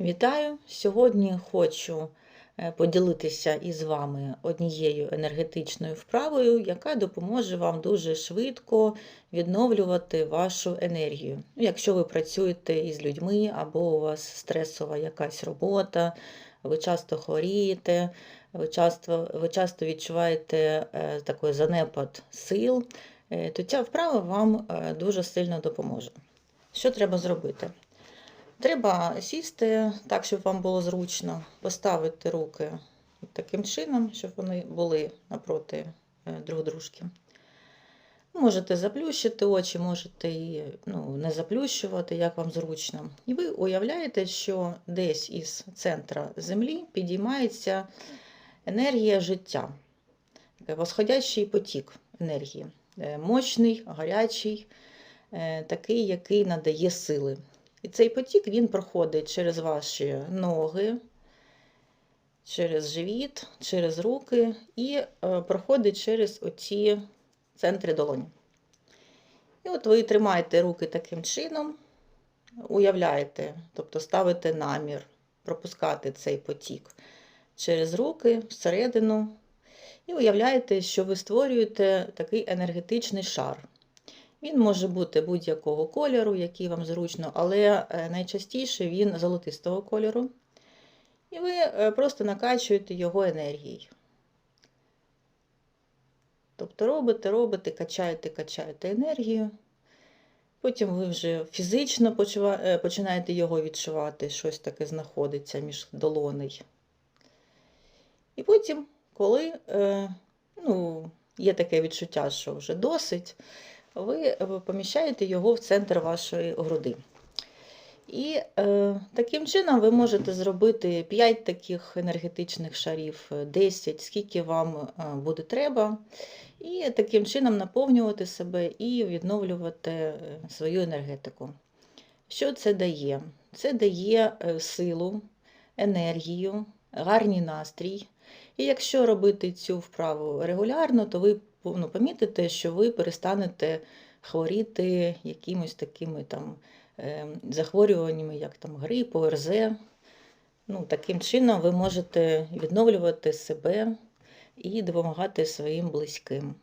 Вітаю! Сьогодні хочу е, поділитися із вами однією енергетичною вправою, яка допоможе вам дуже швидко відновлювати вашу енергію. Ну, Якщо ви працюєте із людьми або у вас стресова якась робота, ви часто хворієте, ви часто, ви часто відчуваєте е, такий занепад сил, е, то ця вправа вам дуже сильно допоможе. Що треба зробити? Треба сісти так, щоб вам було зручно, поставити руки таким чином, щоб вони були напроти е, друг дружки. Можете заплющити очі, можете і ну, не заплющувати, як вам зручно. І ви уявляєте, що десь із центра землі підіймається енергія життя, восходящий потік енергії, Е, мощний, гарячий, е, такий, який надає сили. І цей потік він проходить через ваші ноги, через живіт, через руки і е, проходить через оці центри долоні. І от ви тримаєте руки таким чином, уявляєте, тобто ставите намір пропускати цей потік через руки всередину. І уявляєте, що ви створюєте такий енергетичний шар. Він може бути будь-якого кольору, який вам зручно, але е, найчастіше він золотистого кольору. І ви е, просто накачуєте його енергією. Тобто робите, робите, качаєте, качаєте енергію. Потім ви вже фізично е, починаєте його відчувати, щось таке знаходиться між долоней. І потім, коли ну, є таке відчуття, що вже досить, ви е, поміщаєте його в центр вашої груди. І е, таким чином ви можете зробити 5 таких енергетичних шарів, е, 10, скільки вам е, буде треба, і таким чином наповнювати себе і відновлювати е, свою енергетику. Що це дає? Це дає е, силу, енергію, гарний настрій. І якщо робити цю вправу регулярно, то ви ну, помітите, що ви перестанете хворіти якимось такими там е, захворюваннями, як там грип, ОРЗ. Ну, таким чином ви можете відновлювати себе і допомагати своїм близьким.